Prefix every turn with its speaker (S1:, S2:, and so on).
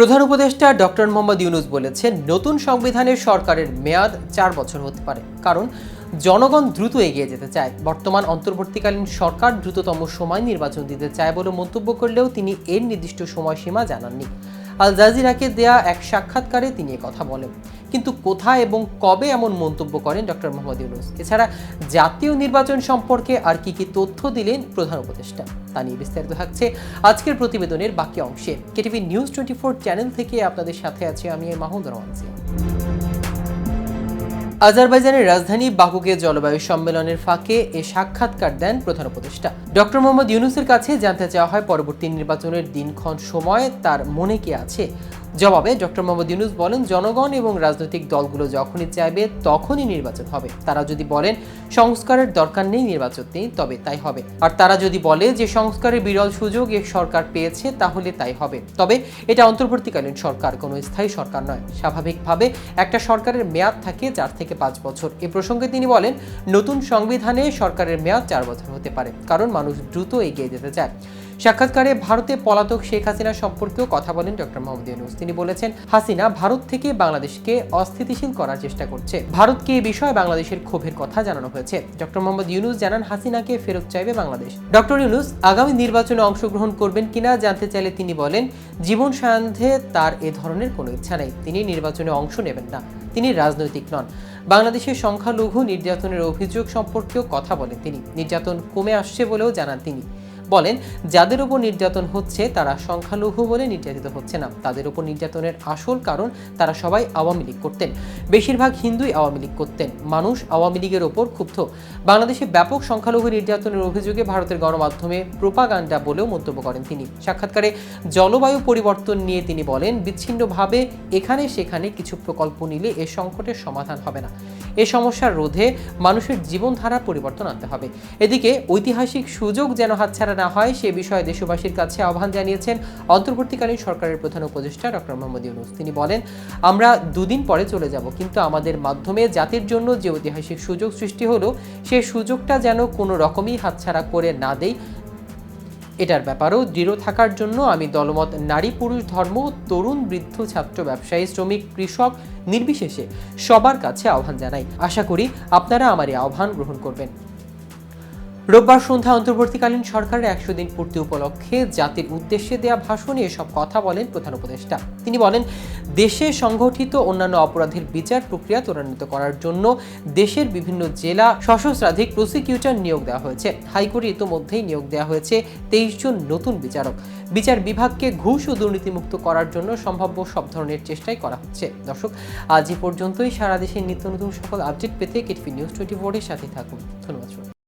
S1: প্রধান উপদেষ্টা ডক্টর মোহাম্মদ ইউনুস বলেছেন, নতুন সংবিধানের সরকারের মেয়াদ চার বছর হতে পারে। কারণ, জনগণ দ্রুত এগিয়ে যেতে চায়। বর্তমান অন্তর্বর্তীকালীন সরকার দ্রুততম সময় নির্বাচন দিতে চায় বলে মন্তব্য করলেও তিনি এর নির্দিষ্ট সময়সীমা জানাননি। আল জাজিরাকে দেয়া এক সাক্ষাৎকারে তিনি কথা বলেন। কিন্তু কোথায় এবং কবে এমন মন্তব্য করেন ডক্টর মোহাম্মদ ইউনুস? এছাড়া জাতীয় নির্বাচন সম্পর্কে আর কি কি তথ্য দিলেন প্রধান উপদেষ্টা, তা নিয়ে বিস্তারিত থাকছে আজকের প্রতিবেদনের বাকি অংশে। KTV news twenty four channel থেকে আপনাদের সাথে আছি আমি মাহমুদ রহমান সিং। আজারবাইজানের রাজধানী বাকুকে জলবায়ু সম্মেলনের ফাঁকে এ সাক্ষাৎকার দেন প্রধান উপদেষ্টা। ডক্টর মোহাম্মদ ইউনুসের কাছে জানতে চাওয়া হয় পরবর্তী নির্বাচনের দিনক্ষণ সময় তার মনে কি আছে? জবাবে ডক্টর মোহাম্মদ ইউনুস বলেন, জনগণ এবং রাজনৈতিক দলগুলো যখনই চাইবে তখনই নির্বাচন হবে। তারা যদি বলেন, সংস্কারের দরকার নেই নির্বাচন নেই, তবে তাই হবে। আর তারা যদি বলে যে সংস্কারের বিরল সুযোগ এ সরকার পেয়েছে, তাহলে তাই হবে। তবে এটা অন্তর্বর্তীকালীন সরকার, কোনো স্থায়ী সরকার নয়। স্বাভাবিকভাবে একটা সরকারের মেয়াদ থাকে চার থেকে পাঁচ বছর। এ প্রসঙ্গে তিনি বলেন, নতুন সংবিধানে সরকারের মেয়াদ চার বছর হতে পারে, কারণ মানুষ দ্রুত এগিয়ে যেতে চায়। সাক্ষাৎকারে ভারতে পলাতক শেখ হাসিনা সম্পর্কেও কথা বলেন ডক্টর মোহাম্মদ ইউনুস। তিনি বলেছেন, হাসিনা ভারত থেকে বাংলাদেশকে অস্থিতিশীল করার চেষ্টা করছে। ভারতকে এ বিষয়ে বাংলাদেশের ক্ষোভের কথা জানানো হয়েছে। ডক্টর মোহাম্মদ ইউনুস জানান, হাসিনাকে ফেরত চাইবে বাংলাদেশ। ডক্টর ইউনুস, আগামী নির্বাচনে অংশগ্রহণ করবেন কিনা জানতে চাইলে তিনি বলেন, জীবন সায়ান্ধে তার এ ধরনের কোনো ইচ্ছা নেই। তিনি নির্বাচনে অংশ নেবেন না। তিনি রাজনৈতিক নন। বাংলাদেশের সংখ্যালঘু নির্যাতনের অভিযোগ সম্পর্কেও কথা বলেন তিনি। নির্যাতন কমে আসছে বলেও জানান তিনি। বলেন, যাদের উপর নির্যাতন হচ্ছে, তারা সংখ্যালঘু বলে নির্যাতিত হচ্ছে না। তাদের উপর নির্যাতনের আসল কারণ তারা সবাই আওয়ামী লীগ করতেন। বেশিরভাগ হিন্দুই আওয়ামী লীগ করতেন। মানুষ আওয়ামী লীগের ওপর ক্ষুব্ধ। বাংলাদেশে ব্যাপক সংখ্যালঘু নির্যাতনের অভিযোগে ভারতের গণমাধ্যমে প্রোপাগান্ডা বলেও মন্তব্য করেন তিনি। সাক্ষাৎকারে জলবায়ু পরিবর্তন নিয়ে তিনি বলেন, বিচ্ছিন্নভাবে এখানে সেখানে কিছু প্রকল্প নিলে এ সংকটের সমাধান হবে না। এ সমস্যার রোধে মানুষের জীবনধারা পরিবর্তন আনতে হবে। এদিকে ঐতিহাসিক সুযোগ যেন হাতছাড়া না হয়, সে বিষয়ে দেশবাসীর কাছে আহ্বান জানিয়েছেন অন্তর্বর্তীকালীন সরকারের প্রধান উপদেষ্টা ডক্টর মোহাম্মদ ইউনুস। তিনি বলেন, আমরা দুদিন পরে চলে যাব, কিন্তু আমাদের মাধ্যমে জাতির জন্য যে ঐতিহাসিক সুযোগ সৃষ্টি হলো, সে সুযোগটা যেন কোনো রকমই হাতছাড়া করে না দেই এটার ব্যাপারেও দৃঢ় থাকার জন্য আমি দলমত নারী পুরুষ ধর্ম, তরুণ বৃদ্ধ ছাত্র ব্যবসায়ী, শ্রমিক, কৃষক নির্বিশেষে সবার কাছে আহ্বান জানাই। আশা করি আপনারা আমার এই আহ্বান গ্রহণ করবেন। রোববার সন্ধ্যা অন্তর্বর্তীকালীন সরকারের একশো দিন পূর্তি উপলক্ষে জাতির উদ্দেশ্যে দেয়া ভাষণে এসব কথা বলেন প্রধান উপদেষ্টা। তিনি বলেন দেশে সংগঠিত অন্যান্য অপরাধের বিচার প্রক্রিয়া ত্বরান্বিত করার জন্য দেশের বিভিন্ন জেলা সশস্ত্রাধিক প্রসিকিউটর নিয়োগ দেওয়া হয়েছে। হাইকোর্টে ইতোমধ্যেই নিয়োগ দেওয়া হয়েছে তেইশ জন নতুন বিচারক। বিচার বিভাগকে ঘুষ ও দুর্নীতিমুক্ত করার জন্য সম্ভাব্য সব ধরনের চেষ্টাই করা হচ্ছে। দর্শক, আজ এ পর্যন্তই। সারা দেশের নিত্য নতুন সকল আপডেট পেতে কেটফি নিউজ টোয়েন্টি ফোরের সাথে থাকুন। ধন্যবাদ